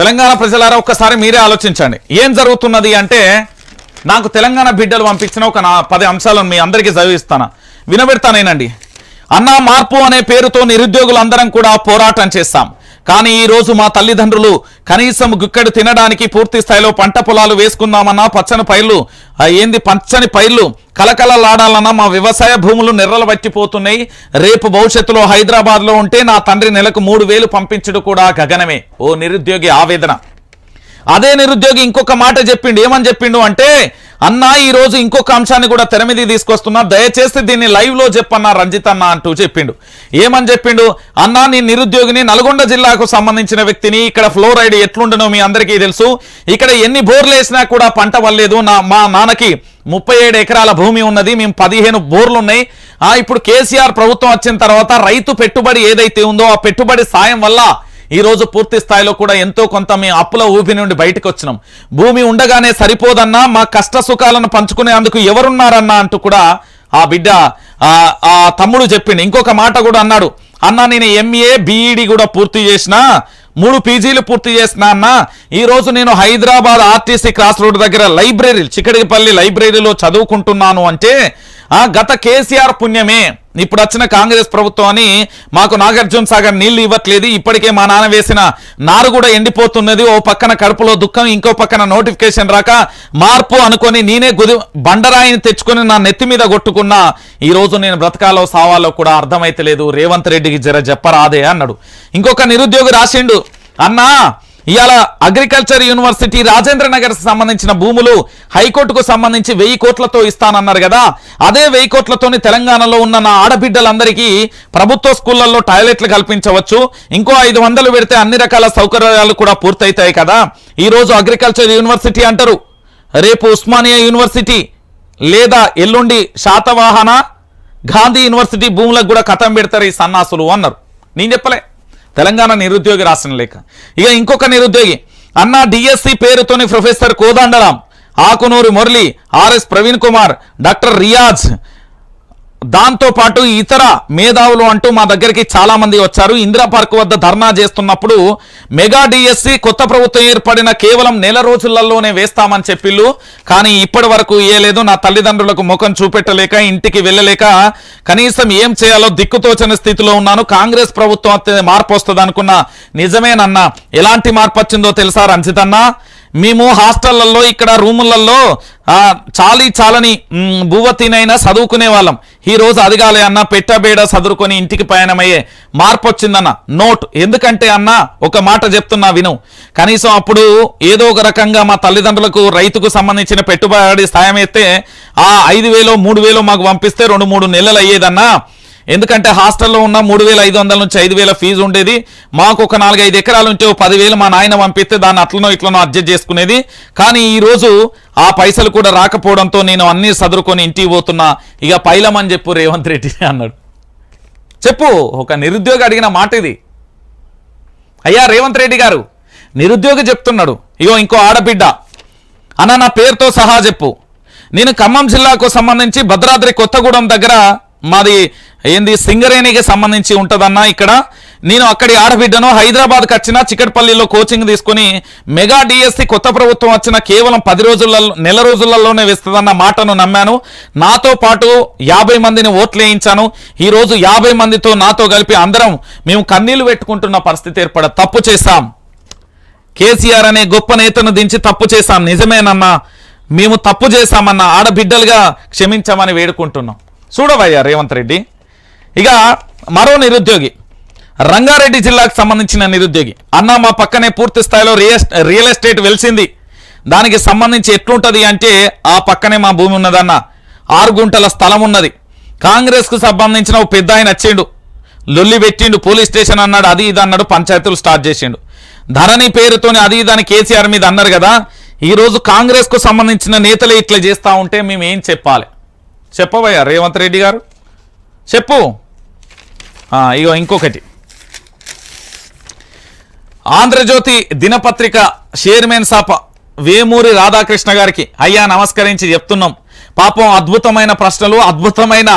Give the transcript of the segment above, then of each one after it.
తెలంగాణ ప్రజలారా ఒక్కసారి మీరే ఆలోచించండి. ఏం జరుగుతున్నది అంటే నాకు తెలంగాణ బిడ్డలు పంపించిన ఒక నా పది అంశాలను మీ అందరికీ చదివిస్తాను? వినబెడతానేనండి. అన్నా మార్పు అనే పేరుతో నిరుద్యోగులందరం కూడా పోరాటం చేస్తాం. కానీ ఈ రోజు మా తల్లిదండ్రులు కనీసం గుక్కడు తినడానికి పూర్తి స్థాయిలో పంట పొలాలు వేసుకుందామన్నా పచ్చని పైర్లు ఏంది పచ్చని పైర్లు కలకలలాడాలన్నా మా వ్యవసాయ భూములు నిర్రలు పట్టిపోతున్నాయి. రేపు భవిష్యత్తులో హైదరాబాద్లో ఉంటే నా తండ్రి నెలకు మూడు వేలు పంపించడం కూడా గగనమే. ఓ నిరుద్యోగి ఆవేదన. అదే నిరుద్యోగి ఇంకొక మాట చెప్పిండు. ఏమని చెప్పిండు అంటే అన్నా ఈ రోజు ఇంకొక అంశాన్ని కూడా తెర మీద తీసుకొస్తున్నా. దయచేసి దీన్ని లైవ్లో చెప్పన్నా రంజిత్ అన్న అంటూ చెప్పిండు. ఏమని చెప్పిండు? అన్నా నేను నిరుద్యోగిని నల్గొండ జిల్లాకు సంబంధించిన వ్యక్తిని. ఇక్కడ ఫ్లోరైడ్ ఎట్లుండనో మీ అందరికీ తెలుసు. ఇక్కడ ఎన్ని బోర్లు వేసినా కూడా పంట వల్లేదు నా మా నాన్నకి ముప్పై ఏడు ఎకరాల భూమి ఉన్నది. మేము పదిహేను బోర్లు ఉన్నాయి. ఆ ఇప్పుడు కేసీఆర్ ప్రభుత్వం వచ్చిన తర్వాత రైతు పెట్టుబడి ఏదైతే ఉందో ఆ పెట్టుబడి సాయం వల్ల ఈ రోజు పూర్తి స్థాయిలో కూడా ఎంతో కొంత మీ అప్పుల ఊపి నుండి బయటకు వచ్చినాం. భూమి ఉండగానే సరిపోదన్నా మా కష్ట సుఖాలను పంచుకునేందుకు ఎవరున్నారన్నా అంటూ కూడా ఆ బిడ్డ ఆ తమ్ముడు చెప్పిండు. ఇంకొక మాట కూడా అన్నాడు. అన్నా నేను ఎంఏ బీఈడి కూడా పూర్తి చేసిన మూడు పీజీలు పూర్తి చేసిన అన్న. ఈరోజు నేను హైదరాబాద్ ఆర్టీసీ క్రాస్ రోడ్ దగ్గర లైబ్రరీ చిక్కడిపల్లి లైబ్రరీలో చదువుకుంటున్నాను అంటే గత కేసీఆర్ పుణ్యమే. ఇప్పుడు వచ్చిన కాంగ్రెస్ ప్రభుత్వం అని మాకు నాగార్జున సాగర్ నీళ్ళు ఇవ్వట్లేదు. ఇప్పటికే మా నాన్న వేసిన నారు కూడా ఎండిపోతున్నది. ఓ పక్కన కడుపులో దుఃఖం ఇంకో పక్కన నోటిఫికేషన్ రాక మార్పు అనుకొని నేనే గుది బండరాయిని తెచ్చుకొని నా నెత్తి మీద కొట్టుకున్నా. ఈరోజు నేను బ్రతకాలో సావాలో కూడా అర్థమైతలేదు. రేవంత్ రెడ్డికి జర చెప్పరాదే అన్నాడు. ఇంకొక నిరుద్యోగి రాసిండు అన్నా ఇవాళ అగ్రికల్చర్ యూనివర్సిటీ రాజేంద్ర నగర్ సంబంధించిన భూములు హైకోర్టుకు సంబంధించి వెయ్యి కోట్లతో ఇస్తానన్నారు కదా. అదే వెయ్యి కోట్లతోని తెలంగాణలో ఉన్న నా ఆడబిడ్డలందరికీ ప్రభుత్వ స్కూళ్ళలో టాయిలెట్లు కల్పించవచ్చు. ఇంకో ఐదు వందలు పెడితే అన్ని రకాల సౌకర్యాలు కూడా పూర్తయితాయి కదా. ఈరోజు అగ్రికల్చర్ యూనివర్సిటీ అంటారు. రేపు ఉస్మానియా యూనివర్సిటీ లేదా ఎల్లుండి శాతవాహన గాంధీ యూనివర్సిటీ భూములకు కూడా కథం పెడతారు ఈ సన్నాసులు అన్నారు. నేను చెప్పలే. తెలంగాణ నిరుద్యోగి రాసిన లేక. ఇక ఇంకొక నిరుద్యోగి. అన్న డిఎస్సి పేరుతోని professor Kodandaram Akunuri Murali RS Praveen Kumar doctor Riyaz దాంతో పాటు ఇతర మేధావులు అంటూ మా దగ్గరికి చాలా మంది వచ్చారు. ఇందిరా పార్క్ వద్ద ధర్నా చేస్తున్నప్పుడు మెగా డిఎస్సి కొత్త ప్రభుత్వం ఏర్పడిన కేవలం నెల రోజులలోనే వేస్తామని చెప్పిళ్ళు. కానీ ఇప్పటి వరకు ఇయ్యలేదు నా తల్లిదండ్రులకు ముఖం చూపెట్టలేక ఇంటికి వెళ్ళలేక కనీసం ఏం చేయాలో దిక్కుతోచని స్థితిలో ఉన్నాను. కాంగ్రెస్ ప్రభుత్వం మార్పు వస్తుంది అనుకున్నా. నిజమేనన్నా ఎలాంటి మార్పు వచ్చిందో తెలుసా రంజితన్నా? మేము హాస్టళ్ళలో ఇక్కడ రూములలో చాలీ చాలని భూవతినైనా చదువుకునే వాళ్ళం ఈ రోజు అదిగాలే అన్న పెట్టబేడ సదురుకొని ఇంటికి పయనమయ్యే మార్పు వచ్చిందన్న నోట్. ఎందుకంటే అన్న ఒక మాట చెప్తున్నా విను. కనీసం అప్పుడు ఏదో ఒక రకంగా మా తల్లిదండ్రులకు రైతుకు సంబంధించిన పెట్టుబడి సాయం అయితే ఆ ఐదు వేలో మూడు వేలో మాకు పంపిస్తే రెండు మూడు నెలలు అయ్యేదన్నా. ఎందుకంటే హాస్టల్లో ఉన్న మూడు వేల ఐదు వందల నుంచి ఐదు వేల ఫీజు ఉండేది. మాకు ఒక నాలుగైదు ఎకరాలు ఉంటే పదివేలు మా నాయన పంపిస్తే దాన్ని అట్లనో ఇట్లనో అడ్జస్ట్ చేసుకునేది. కానీ ఈరోజు ఆ పైసలు కూడా రాకపోవడంతో నేను అన్ని సదురుకొని ఇంటికి పోతున్నా. ఇక పైలమని చెప్పు రేవంత్ రెడ్డి అన్నాడు. చెప్పు ఒక నిరుద్యోగి అడిగిన మాట ఇది. అయ్యా రేవంత్ రెడ్డి గారు నిరుద్యోగి చెప్తున్నాడు. ఇగో ఇంకో ఆడబిడ్డ. అన్న నా పేరుతో సహా చెప్పు. నేను ఖమ్మం జిల్లాకు సంబంధించి భద్రాద్రి కొత్తగూడెం దగ్గర మాది ఏంది సింగరేణికి సంబంధించి ఉంటుందన్నా ఇక్కడ. నేను అక్కడి ఆడబిడ్డను హైదరాబాద్కి వచ్చిన చికట్పల్లిలో కోచింగ్ తీసుకుని మెగా డిఎస్సి కొత్త ప్రభుత్వం వచ్చిన కేవలం పది రోజులలో నెల రోజులలోనే వేస్తుందన్న మాటను నమ్మాను. నాతో పాటు యాభై మందిని ఓట్లు వేయించాను. యాభై మందితో నాతో కలిపి అందరం మేము కన్నీళ్ళు పెట్టుకుంటున్న పరిస్థితి ఏర్పడ తప్పు చేశాం. కేసీఆర్ అనే గొప్ప నేతను దించి తప్పు చేశాం. నిజమేనన్నా మేము తప్పు చేశామన్న ఆడబిడ్డలుగా క్షమించామని వేడుకుంటున్నాం. చూడవయ్యా రేవంత్ రెడ్డి. ఇక మరో నిరుద్యోగి. రంగారెడ్డి జిల్లాకు సంబంధించిన నిరుద్యోగి. అన్న మా పక్కనే పూర్తి స్థాయిలో రియల్ రియల్ ఎస్టేట్ వెలిసింది. దానికి సంబంధించి ఎట్లుంటది అంటే ఆ పక్కనే మా భూమి ఉన్నదన్న. ఆరు గుంటల స్థలం ఉన్నది. కాంగ్రెస్కు సంబంధించిన ఓ పెద్ద ఆయన వచ్చిండు. లొల్లి పెట్టిండు పోలీస్ స్టేషన్ అన్నాడు అది ఇది అన్నాడు పంచాయతీలు స్టార్ట్ చేసిండు. ధరణి పేరుతోని అది ఇది అని కేసీఆర్ మీద అన్నారు కదా ఈరోజు కాంగ్రెస్కు సంబంధించిన నేతలు ఇట్లా చేస్తా ఉంటే మేము ఏం చెప్పాలి? చెప్పవయ్యా రేవంత్ రెడ్డి గారు. చెప్పు. ఇగో ఇంకొకటి. ఆంధ్రజ్యోతి దినపత్రిక చైర్మన్ సాప వేమూరి రాధాకృష్ణ గారికి అయ్యా నమస్కరించి చెప్తున్నాం. పాపం అద్భుతమైన ప్రశ్నలు అద్భుతమైన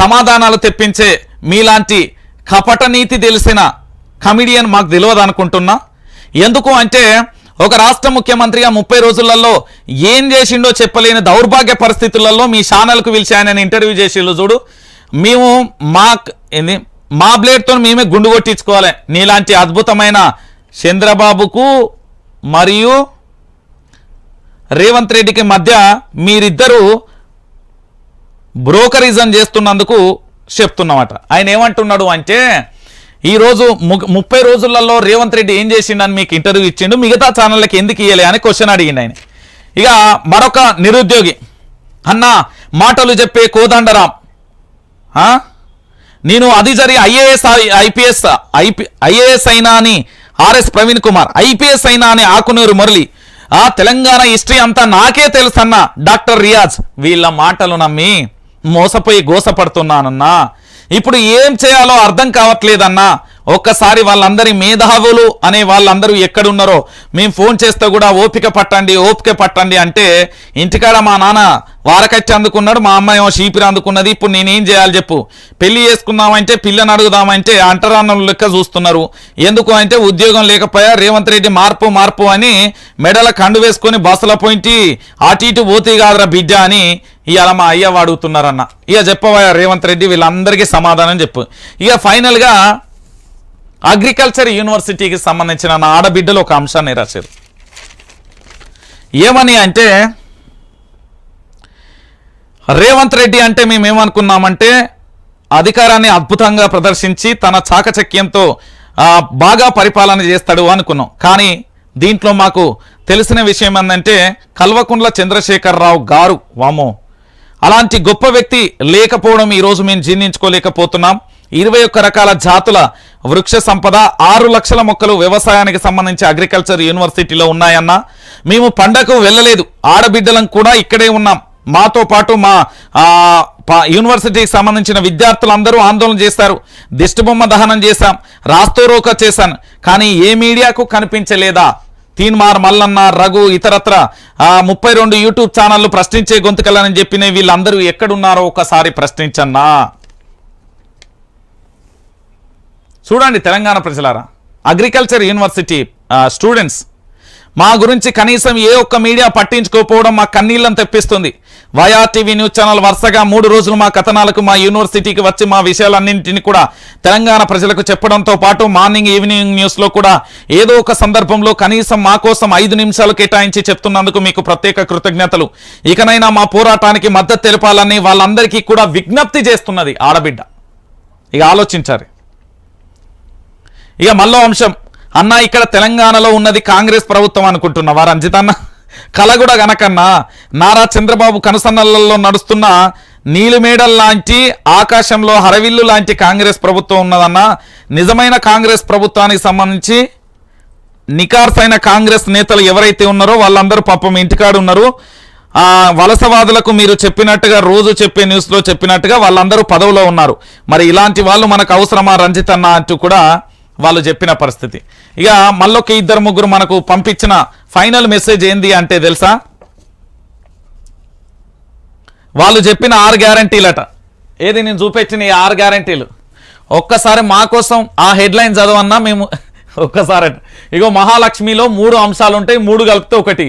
సమాధానాలు తెప్పించే మీలాంటి కపట నీతి తెలిసిన కమిడియన్ మాకు తెలియదు అనుకుంటున్నా ఎందుకు అంటే ఒక రాష్ట్ర ముఖ్యమంత్రిగా ముప్పై రోజులలో ఏం చేసిండో చెప్పలేని దౌర్భాగ్య పరిస్థితులలో మీ ఛానల్కు పిలిచి ఆయన ఇంటర్వ్యూ చేసిండు చూడు. మేము మా ఏంది మా బ్లేడ్తో మేమే గుండు కొట్టించుకోవాలి. నీలాంటి అద్భుతమైన చంద్రబాబుకు మరియు రేవంత్ రెడ్డికి మధ్య మీరిద్దరూ బ్రోకరిజం చేస్తున్నందుకు చెప్తున్నమాట. ఆయన ఏమంటున్నాడు అంటే ఈరోజు ము- ముప్పై రోజులలో రేవంత్ రెడ్డి ఏం చేసిండని మీకు ఇంటర్వ్యూ ఇచ్చిండు. మిగతా ఛానళ్ళకి ఎందుకు ఇయ్యలే అని క్వశ్చన్ అడిగిండు ఆయన. ఇక మరొక నిరుద్యోగి. అన్న మాటలు చెప్పే కోదండరాం. నేను అది జరిగి ఐఏఎస్ ఐపీఎస్ ఐపీ ఐఏఎస్ అయినా అని ఆర్ఎస్ ప్రవీణ్ కుమార్ ఐపీఎస్ అయినా అని ఆకునూరు మురళి. ఆ తెలంగాణ హిస్టరీ అంతా నాకే తెలుసన్న డాక్టర్ రియాజ్. వీళ్ళ మాటలు నమ్మి మోసపోయి గోసపడుతున్నానన్నా. ఇప్పుడు ఏం చేయాలో అర్థం కావట్లేదన్నా ఒక్కసారి వాళ్ళందరి మేధావులు అనే వాళ్ళందరూ ఎక్కడున్నారో మేము ఫోన్ చేస్తే కూడా ఓపిక పట్టండి ఓపిక పట్టండి అంటే ఇంటికాడ మా నాన్న వారకచ్చి అందుకున్నాడు మా అమ్మాయి ఏమో షీపిరి అందుకున్నది ఇప్పుడు నేనేం చేయాలి చెప్పు. పెళ్ళి చేసుకుందామంటే పిల్లని అడుగుదామంటే అంటరాన్నం లెక్క చూస్తున్నారు. ఎందుకు అంటే ఉద్యోగం లేకపోయా రేవంత్ రెడ్డి మార్పు మార్పు అని మెడల కండు వేసుకొని బస్సుల పోయింటి అటు ఇటు పోతే కాదురా బిడ్డ అని ఇవాళ మా అయ్య వాడుతున్నారన్న. ఇక చెప్పవా రేవంత్ రెడ్డి వీళ్ళందరికీ సమాధానం చెప్పు. ఇక ఫైనల్గా అగ్రికల్చర్ యూనివర్సిటీకి సంబంధించిన నా ఆడబిడ్డలు ఒక అంశాన్ని రాశారు. ఏమని అంటే రేవంత్ రెడ్డి అంటే మేమేమనుకున్నామంటే అధికారాన్ని అద్భుతంగా ప్రదర్శించి తన చాకచక్యంతో బాగా పరిపాలన చేస్తాడు అనుకున్నాం. కానీ దీంట్లో మాకు తెలిసిన విషయం ఏంటంటే కల్వకుంట్ల చంద్రశేఖరరావు గారు వామో అలాంటి గొప్ప వ్యక్తి లేకపోవడం ఈరోజు మేము జీర్ణించుకోలేకపోతున్నాం. ఇరవై ఒక్క రకాల జాతుల వృక్ష సంపద ఆరు లక్షల మొక్కలు వ్యవసాయానికి సంబంధించి అగ్రికల్చర్ యూనివర్సిటీలో ఉన్నాయన్న. మేము పండగకు వెళ్ళలేదు. ఆడబిడ్డలం కూడా ఇక్కడే ఉన్నాం. మాతో పాటు మా యూనివర్సిటీకి సంబంధించిన విద్యార్థులందరూ ఆందోళన చేశారు. దిష్టిబొమ్మ దహనం చేశాం. రాస్తోరోక చేశాను కానీ ఏ మీడియాకు కనిపించలేదా? తీన్మార్ మల్లన్న రఘు ఇతరత్ర ముప్పై రెండు యూట్యూబ్ ఛానళ్ళు ప్రశ్నించే గొంతుకలని చెప్పిన వీళ్ళందరూ ఎక్కడున్నారో ఒకసారి ప్రశ్నించన్నా. చూడండి తెలంగాణ ప్రజలారా అగ్రికల్చర్ యూనివర్సిటీ స్టూడెంట్స్ మా గురించి కనీసం ఏ ఒక్క మీడియా పట్టించుకోకపోవడం మా కన్నీళ్ళని తెప్పిస్తుంది. వయా టీవీ న్యూస్ ఛానల్ వరుసగా మూడు రోజులు మా కథనాలకు మా యూనివర్సిటీకి వచ్చి మా విషయాలన్నింటినీ కూడా తెలంగాణ ప్రజలకు చెప్పడంతో పాటు మార్నింగ్ ఈవినింగ్ న్యూస్లో కూడా ఏదో ఒక సందర్భంలో కనీసం మా కోసం ఐదు నిమిషాలు కేటాయించి చెప్తున్నందుకు మీకు ప్రత్యేక కృతజ్ఞతలు. ఇకనైనా మా పోరాటానికి మద్దతు తెలపాలని వాళ్ళందరికీ కూడా విజ్ఞప్తి చేస్తున్నది ఆడబిడ్డ. ఇక ఆలోచించారు ఇక మళ్ళో అంశం. అన్న ఇక్కడ తెలంగాణలో ఉన్నది కాంగ్రెస్ ప్రభుత్వం అనుకుంటున్నావా రంజిత్ అన్న? కల కూడా గనకన్నా నారా చంద్రబాబు కనుసన్నలలో నడుస్తున్న నీలిమేడల్ లాంటి ఆకాశంలో హరవిల్లు లాంటి కాంగ్రెస్ ప్రభుత్వం ఉన్నదన్న నిజమైన కాంగ్రెస్ ప్రభుత్వానికి సంబంధించి నికార్సైన కాంగ్రెస్ నేతలు ఎవరైతే ఉన్నారో వాళ్ళందరూ పాపం ఇంటికాడ ఉన్నారు. వలసవాదులకు మీరు చెప్పినట్టుగా రోజు చెప్పే న్యూస్లో చెప్పినట్టుగా వాళ్ళందరూ పదవిలో ఉన్నారు. మరి ఇలాంటి వాళ్ళు మనకు అవసరమా రంజిత్ అన్న అంటూ కూడా వాళ్ళు చెప్పిన పరిస్థితి. ఇక మళ్ళొక ఇద్దరు ముగ్గురు మనకు పంపించిన ఫైనల్ మెసేజ్ ఏంది అంటే తెలుసా? వాళ్ళు చెప్పిన ఆరు గ్యారంటీలట. ఏది నేను చూపించిన ఈ ఆరు గ్యారంటీలు? ఒక్కసారి మా కోసం ఆ హెడ్లైన్ చదవన్నా మేము ఒక్కసారి ఇగో మహాలక్ష్మిలో మూడు అంశాలు ఉంటాయి మూడు కలిపితే ఒకటి.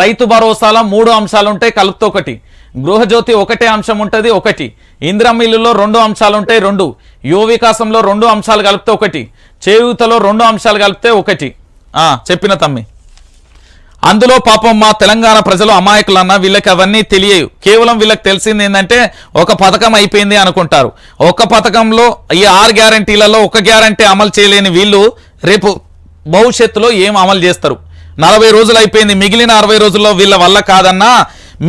రైతు భరోసాలో మూడు అంశాలు ఉంటాయి కలిపితే ఒకటి. గృహజ్యోతి ఒకటే అంశం ఉంటుంది ఒకటి. ఇంద్రమిల్లులో రెండు అంశాలు ఉంటాయి రెండు. యువ వికాసంలో రెండు అంశాలు కలిపితే ఒకటి. చేయూతలో రెండు అంశాలు కలిపితే ఒకటి. చెప్పిన తమ్మి. అందులో పాపం మా తెలంగాణ ప్రజలు అమాయకులన్న వీళ్ళకి అవన్నీ తెలియవు కేవలం వీళ్ళకి తెలిసింది ఏంటంటే ఒక పథకం అయిపోయింది అనుకుంటారు. ఒక పథకంలో ఈ ఆరు గ్యారంటీలలో ఒక గ్యారంటీ అమలు చేయలేని వీళ్ళు రేపు భవిష్యత్తులో ఏం అమలు చేస్తారు? నలభై రోజులు అయిపోయింది. మిగిలిన అరవై రోజుల్లో వీళ్ళ వల్ల కాదన్నా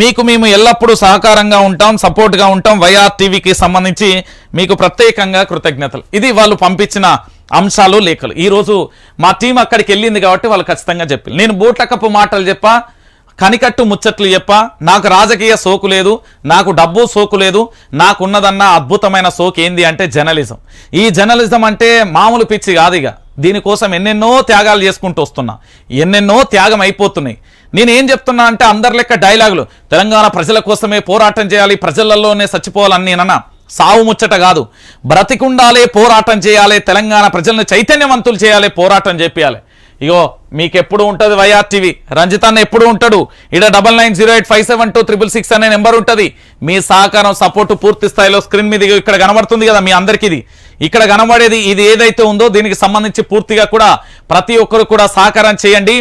మీకు మేము ఎల్లప్పుడూ సహకారంగా ఉంటాం సపోర్ట్గా ఉంటాం. వైఆర్ టీవీకి సంబంధించి మీకు ప్రత్యేకంగా కృతజ్ఞతలు. ఇది వాళ్ళు పంపించిన అంశాలు లేఖలు. ఈరోజు మా టీం అక్కడికి వెళ్ళింది కాబట్టి వాళ్ళు ఖచ్చితంగా చెప్పారు నేను బూట్లకప్పు మాటలు చెప్పా కనికట్టు ముచ్చట్లు చెప్పా. నాకు రాజకీయ సోకు లేదు నాకు డబ్బు సోకు లేదు నాకున్నదన్న అద్భుతమైన సోకు ఏంది అంటే జర్నలిజం. ఈ జర్నలిజం అంటే మామూలు పిచ్చి కాదు ఇక. దీనికోసం ఎన్నెన్నో త్యాగాలు చేసుకుంటూ వస్తున్నా. ఎన్నెన్నో త్యాగం అయిపోతున్నాయి. నేను ఏం చెప్తున్నా అంటే అందరి లెక్క డైలాగులు. తెలంగాణ ప్రజల కోసమే పోరాటం చేయాలి ప్రజలలోనే చచ్చిపోవాలని నేనన్నా. సావు ముచ్చట కాదు. బ్రతికుండాలే పోరాటం చేయాలి తెలంగాణ ప్రజలను చైతన్యవంతులు చేయాలి పోరాటం చేపియాలి. ఇగో మీకు ఎప్పుడు ఉంటుంది వైఆర్ టీవీ? ఎప్పుడు ఉంటాడు? ఇక్కడ double nine zero eight five seven two triple six అనే నెంబర్ ఉంటుంది. మీ సహకారం సపోర్టు పూర్తి స్థాయిలో స్క్రీన్ మీద ఇక్కడ కనబడుతుంది కదా మీ అందరికీ ఇది. ఇక్కడ కనబడేది ఇది ఏదైతే ఉందో దీనికి సంబంధించి పూర్తిగా కూడా ప్రతి ఒక్కరు కూడా సహకారం చేయండి.